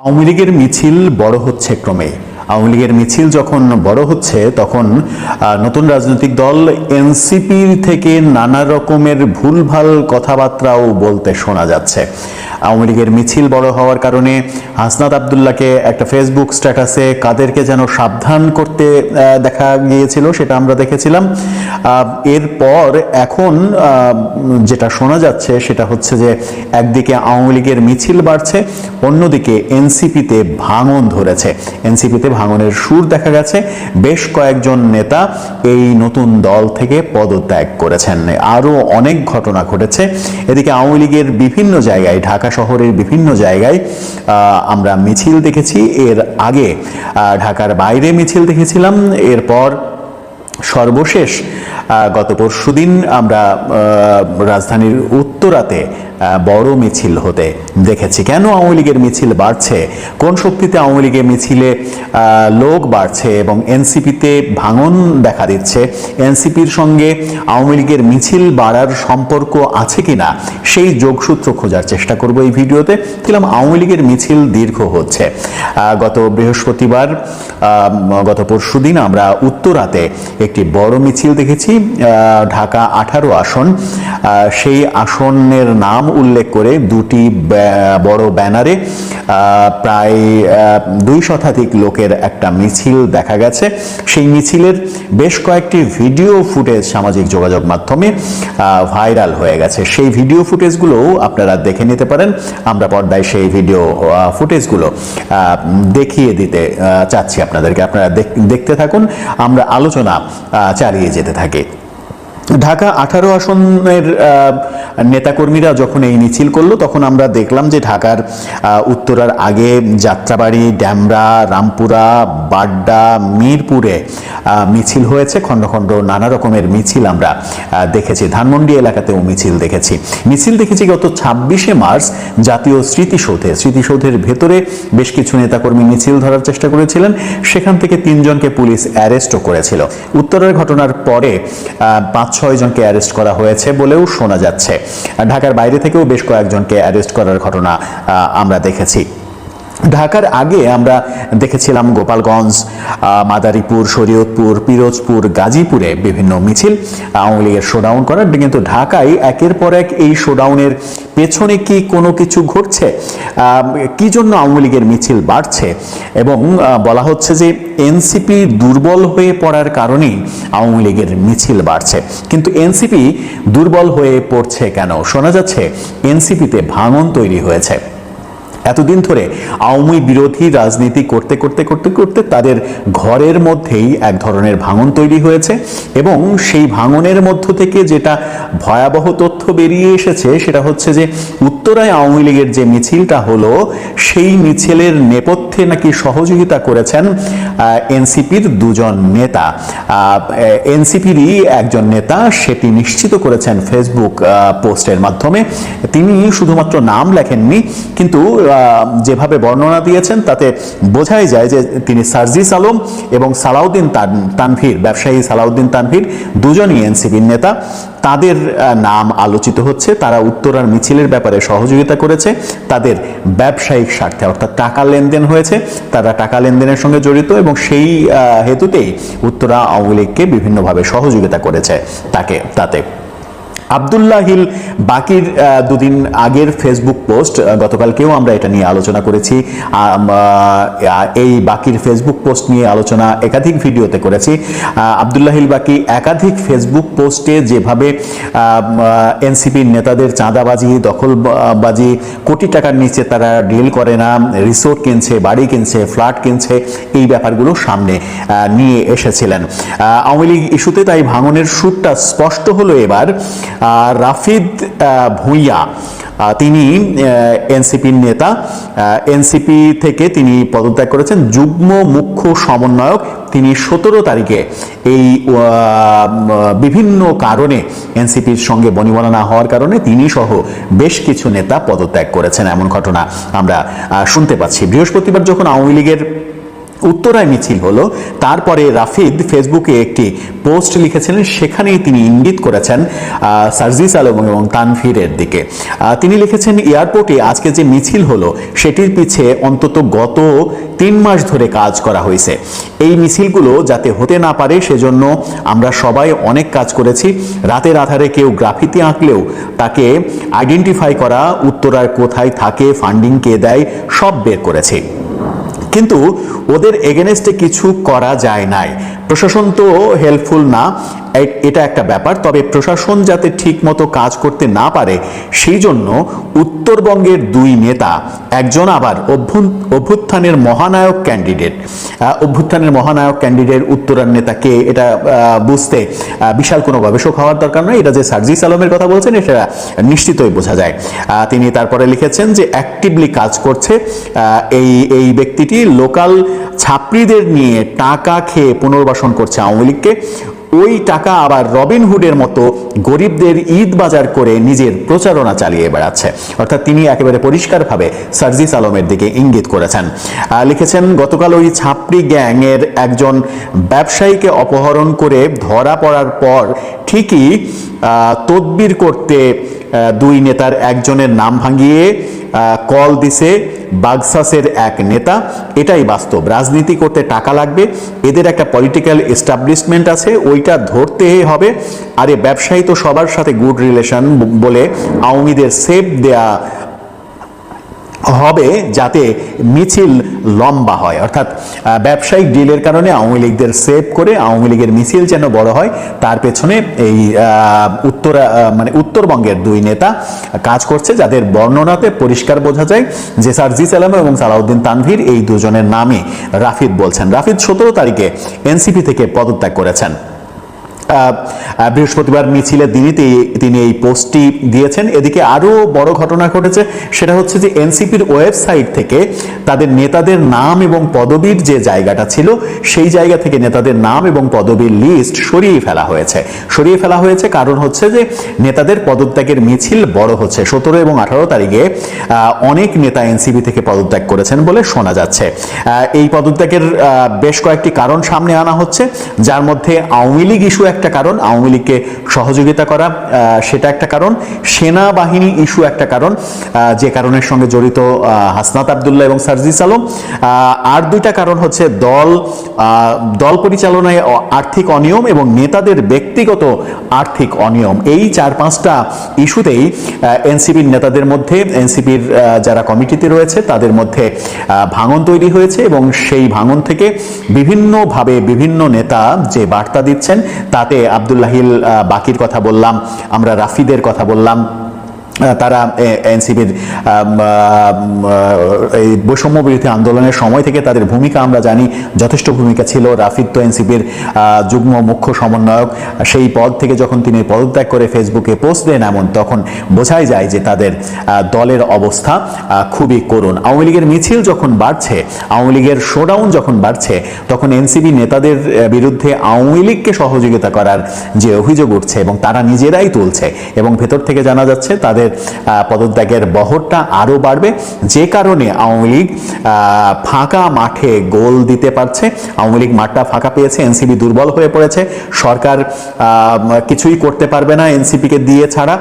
আওয়ামী লীগের মিছিল বড় হচ্ছে ক্রমে। আওয়ামী লীগের মিছিল যখন বড় হচ্ছে, তখন নতুন রাজনৈতিক দল এনসিপির থেকে নানা রকমের ভুলভাল কথাবার্তাও বলতে শোনা যাচ্ছে। আওয়ামী লীগের মিছিল বড় হওয়ার কারণে হাসনাত আবদুল্লাহকে একটা ফেসবুক স্ট্যাটাসে কাদেরকে যেন সাবধান করতে দেখা গিয়েছিল, সেটা আমরা দেখেছিলাম। এরপর এখন যেটা শোনা যাচ্ছে, সেটা হচ্ছে যে একদিকে আওয়ামী লীগের মিছিল বাড়ছে, অন্যদিকে এনসিপিতে ভাঙন ধরেছে। এনসিপিতে ভাঙনের সুর দেখা গেছে। বেশ কয়েকজন নেতা এই নতুন দল থেকে পদত্যাগ করেছেন। আরও অনেক ঘটনা ঘটেছে। এদিকে আওয়ামী লীগের বিভিন্ন জায়গায় ঢাকা শহরের বিভিন্ন জায়গায় আমরা মিছিল দেখেছি। এর আগে ঢাকার বাইরে মিছিল দেখেছিলাম। এরপর সর্বশেষ গত পরশুদিন আমরা রাজধানীর উত্তরাতে বড় মিছিল হতে দেখেছি। কেন আওয়ামী লীগের মিছিল বাড়ছে? কোন শক্তিতে আওয়ামী লীগের মিছিলে লোক বাড়ছে এবং এনসিপিতে ভাঙন দেখা দিচ্ছে? এনসিপির সঙ্গে আওয়ামী লীগের মিছিল বাড়ার সম্পর্ক আছে কিনা? সেই যোগসূত্র খোঁজার চেষ্টা করব এই ভিডিওতে। দেখলাম আওয়ামী লীগের মিছিল দীর্ঘ হচ্ছে। গত বৃহস্পতিবার গত পরশুদিন আমরা উত্তরাতে একটি বড় মিছিল দেখেছি। ঢাকা আঠারো আসন। সেই আসনের নাম উল্লেখ করে দুটি বড় ব্যানারে প্রায় দুই শতাধিক লোকের একটা মিছিল দেখা গেছে। সেই মিছিলের বেশ কয়েকটি ভিডিও ফুটেজ সামাজিক যোগাযোগ মাধ্যমে ভাইরাল হয়ে গেছে। সেই ভিডিও ফুটেজগুলো আপনারা দেখে নিতে পারেন। আমরা পর্দায় সেই ভিডিও ফুটেজগুলো দেখিয়ে দিতে চাচ্ছি আপনাদেরকে। আপনারা দেখ- দেখতে থাকুন। আমরা আলোচনা চালিয়ে যেতে থাকি। ঢাকা আঠারো আসনের নেতাকর্মীরা যখন এই মিছিল করল, তখন আমরা দেখলাম যে ঢাকার উত্তরার আগে যাত্রাবাড়ি, ড্যামরা, রামপুরা, বাড্ডা, মিরপুরে মিছিল হয়েছে। খণ্ড খণ্ড নানা রকমের মিছিল আমরা দেখেছি। ধানমন্ডি এলাকাতেও মিছিল দেখেছি। মিছিল দেখেছি গত ছাব্বিশে মার্চ জাতীয় স্মৃতিসৌধে। স্মৃতিসৌধের ভেতরে বেশ কিছু নেতাকর্মী মিছিল ধরার চেষ্টা করেছিলেন। সেখান থেকে তিনজনকে পুলিশ অ্যারেস্টও করেছিল। উত্তরের ঘটনার পরে পাঁচ ছয় জনকে অ্যারেস্ট করা হয়েছে বলেও শোনা যাচ্ছে। ঢাকার বাইরে থেকেও বেশ কয়েকজনকে অ্যারেস্ট করার ঘটনা আমরা দেখেছি। ঢাকার আগে আমরা দেখেছিলাম গোপালগঞ্জ মাদারীপুর, শরীয়তপুর, পিরোজপুর, গাজীপুরে বিভিন্ন মিছিল, আওয়ামী লীগের শোডাউন করার। কিন্তু ঢাকায় একের পর এক এই শোডাউনের পেছনে কি কোনো কিছু ঘটছে? কি জন্য আওয়ামী লীগের মিছিল বাড়ছে? এবং বলা হচ্ছে যে এনসিপি দুর্বল হয়ে পড়ার কারণেই আওয়ামী লীগের মিছিল বাড়ছে। কিন্তু এনসিপি দুর্বল হয়ে পড়ছে কেন? শোনা যাচ্ছে এনসিপিতে ভাঙন তৈরি হয়েছে। এতদিন ধরে আওয়ামী বিরোধী রাজনীতি করতে করতে করতে করতে তাদের ঘরের মধ্যেই এক ধরনের ভাঙন তৈরি হয়েছে এবং সেই ভাঙনের মধ্য থেকে যেটা ভয়াবহ বেরিয়ে এসেছে, সেটা হচ্ছে যে উত্তরায় আওয়ামী লীগের যে মিছিলটা হলো, সেই মিছিলের নেপথ্যে নাকি সহযোগিতা করেছেন এনসিপির দুজন নেতা। এনসিপিরই একজন নেতা, সেটি নিশ্চিত করেছেন ফেসবুক পোস্টের মাধ্যমে। তিনি শুধুমাত্র নাম লেখেননি, কিন্তু যেভাবে বর্ণনা দিয়েছেন, তাতে বোঝাই যায় যে তিনি সার্জিস আলম এবং সালাউদ্দিন তান- তানভীর, ব্যবসায়ী সালাউদ্দিন তানভীর, দুজনই এনসিপির নেতা। তাদের নাম আলোচিত হচ্ছে, তারা উত্তরার মিছিলের ব্যাপারে সহযোগিতা করেছে, তাদের ব্যবসায়িক স্বার্থে, অর্থাৎ টাকা লেনদেন হয়েছে, তারা টাকা লেনদেনের সঙ্গে জড়িত এবং সেই হেতুতেই উত্তরা আওয়ামী লীগকে বিভিন্নভাবে সহযোগিতা করেছে তাকে, তাতে। আবদুল্লাহ হিল বাকির দুদিন আগের ফেসবুক পোস্ট গতকালকেও আমরা এটা নিয়ে আলোচনা করেছি। এই বাকির ফেসবুক পোস্ট নিয়ে আলোচনা একাধিক ভিডিওতে করেছি। আবদুল্লাহিল বাকি একাধিক ফেসবুক পোস্টে যেভাবে এনসিপির নেতাদের চাঁদাবাজি, দখলবাজি, কোটি টাকার নিচে তারা ডিল করে না রিসোর্ট কিনছে, বাড়ি কিনছে ফ্ল্যাট কিনছে, এই ব্যাপারগুলো সামনে নিয়ে এসেছিলেন। আওয়ামী লীগ ইস্যুতে তাই ভাঙনের সুরটা স্পষ্ট হলো এবার। রাফিদ ভূঁইয়া তিনি এনসিপির নেতা। এনসিপি থেকে তিনি পদত্যাগ করেছেন। যুগ্ম মুখ্য সমন্বয়ক তিনি সতেরো তারিখে এই বিভিন্ন কারণে এনসিপির সঙ্গে বনিবনা না হওয়ার কারণে তিনি সহ বেশ কিছু নেতা পদত্যাগ করেছেন এমন ঘটনা আমরা শুনতে পাচ্ছি। বৃহস্পতিবার যখন আওয়ামী লীগের উত্তরায় মিছিল হলো। তারপরে রাফিদ ফেসবুকে একটি পোস্ট লিখেছিলেন, সেখানেই তিনি ইঙ্গিত করেছেন সার্জিস আলম এবং তানভীরের দিকে। তিনি লিখেছেন, এয়ারপোর্টে আজকে যে মিছিল হলো, সেটির পিছে অন্তত গত তিন মাস ধরে কাজ করা হয়েছে। এই মিছিলগুলো যাতে হতে না পারে, সেজন্য আমরা সবাই অনেক কাজ করেছি। রাতের আধারে কেউ গ্রাফিতি আঁকলেও তাকে আইডেন্টিফাই করা উত্তরার কোথায় থাকে ফান্ডিং কে দেয়, সব বের করেছি। কিন্তু ওদের এগেনেস্টে কিছু করা যায় নাই। প্রশাসন তো হেল্পফুল না। এটা একটা ব্যাপার। তবে প্রশাসন যাতে ঠিক মতো কাজ করতে না পারে, সেই জন্য উত্তরবঙ্গের দুই নেতা, একজন আবার অভ্যুত্থানের মহানায়ক ক্যান্ডিডেট অভ্যুত্থানের মহানায়ক ক্যান্ডিডেট উত্তরার নেতাকে এটা বুঝতে বিশাল কোনো গবেষক হওয়ার দরকার নয়। এটা যে সার্জিস আলমের কথা বলছেন, এটা নিশ্চিতই বোঝা যায়। তিনি তারপরে লিখেছেন যে অ্যাক্টিভলি কাজ করছে এই এই ব্যক্তিটি লোকাল ছাত্রীদের নিয়ে টাকা খেয়ে পুনর্বাসন করছে আওয়ামী লীগকে। ওই টাকা আবার রবিনহুডের মতো গরিবদের ঈদ বাজার করে নিজের প্রচারণা চালিয়ে বেড়াচ্ছে। অর্থাৎ তিনি একেবারে পরিষ্কারভাবে সার্জিস আলমের দিকে ইঙ্গিত করেছেন। লিখেছেন, গতকাল ওই ছাপড়ি গ্যাংয়ের একজন ব্যবসায়ীকে অপহরণ করে ধরা পড়ার পর ঠিকই তদবির করতে দুই নেতার একজনের নাম ভাঙিয়ে কল দিছে বাগসাসের এক নেতা। এটাই বাস্তব। রাজনীতি করতে টাকা লাগবে। এদের একটা পলিটিক্যাল এস্টাবলিশমেন্ট আছে। ওইটা ধরতে হবে। আরে ব্যবসায়ী তো সবার সাথে গুড রিলেশন বলে আওয়ামীদের সেভ দেয়া হবে যাতে মিছিল লম্বা হয়। অর্থাৎ ব্যবসায়িক ডিলের কারণে আওয়ামী লীগদের সেভ করে আওয়ামী লীগের মিছিল যেন বড় হয়, তার পেছনে এই উত্তর মানে উত্তরবঙ্গের দুই নেতা কাজ করছে যাদের বর্ণনাতে পরিষ্কার বোঝা যায় যে সার্জিস আলম এবং সালাউদ্দিন তানভীর এই দুজনের নামে রাফিদ বলছেন। রাফিদ সতেরো তারিখে এনসিপি থেকে পদত্যাগ করেছেন। বৃহস্পতিবার মিছিলের দিনই তি- তিনি এই পোস্টটি দিয়েছেন। এদিকে আরও বড় ঘটনা ঘটেছে, সেটা হচ্ছে যে এনসিপির ওয়েবসাইট থেকে তাদের নেতাদের নাম এবং পদবীর যে জায়গাটা ছিল, সেই জায়গা থেকে নেতাদের নাম এবং পদবীর লিস্ট সরিয়ে ফেলা হয়েছে। সরিয়ে ফেলা হয়েছে কারণ হচ্ছে যে নেতাদের পদত্যাগের মিছিল বড় হচ্ছে। সতেরো এবং আঠারো তারিখে অনেক নেতা এনসিপি থেকে পদত্যাগ করেছেন বলে শোনা যাচ্ছে। এই পদত্যাগের বেশ কয়েকটি কারণ সামনে আনা হচ্ছে। যার মধ্যে আওয়ামী লীগ ইস্যু একটা কারণ, আওয়ামী লীগকে সহযোগিতা করা সেটা একটা কারণ। সেনাবাহিনী ইস্যু একটা কারণ যে কারণের সঙ্গে জড়িত হাসনাত আবদুল্লাহ এবং সার্জিস আলম। আর দুইটা কারণ হচ্ছে দল দল পরিচালনায় আর্থিক অনিয়ম এবং নেতাদের ব্যক্তিগত আর্থিক অনিয়ম। এই চার পাঁচটা ইস্যুতেই এনসিপির নেতাদের মধ্যে, এনসিপির যারা কমিটিতে রয়েছে, তাদের মধ্যে ভাঙন তৈরি হয়েছে এবং সেই ভাঙন থেকে বিভিন্নভাবে বিভিন্ন নেতা যে বার্তা দিচ্ছেন তাতে আবদুল্লাহিল বাকির কথা বললাম আমরা রাফিদের কথা বললাম। তারা এনসিপির এই বৈষম্য বিরোধী আন্দোলনের সময় থেকে তাদের ভূমিকা আমরা জানি, যথেষ্ট ভূমিকা ছিল। রাফিদ তো এনসিপির যুগ্ম মুখ্য সমন্বয়ক। সেই পদ থেকে যখন তিনি পদত্যাগ করে ফেসবুকে পোস্ট দেন এমন, তখন বোঝাই যায় যে তাদের দলের অবস্থা খুবই করুণ। আওয়ামী লীগের মিছিল যখন বাড়ছে, আওয়ামী লীগের শোডাউন যখন বাড়ছে, তখন এনসিপি নেতাদের বিরুদ্ধে আওয়ামী লীগকে সহযোগিতা করার যে অভিযোগ উঠছে এবং তারা নিজেরাই তুলছে এবং ভেতর থেকে জানা যাচ্ছে, তাদের আহ, পদত্যাগের বহরটা আরও বাড়বে। যে কারণে আওয়ামী লীগ ফাঁকা মাঠে গোল দিতে পারছে। আওয়ামী লীগ মাঠটা ফাঁকা পেয়েছে এনসিপি দুর্বল হয়ে পড়েছে। সরকার কিছুই করতে পারবে না এনসিপিকে দিয়ে ছাড়া।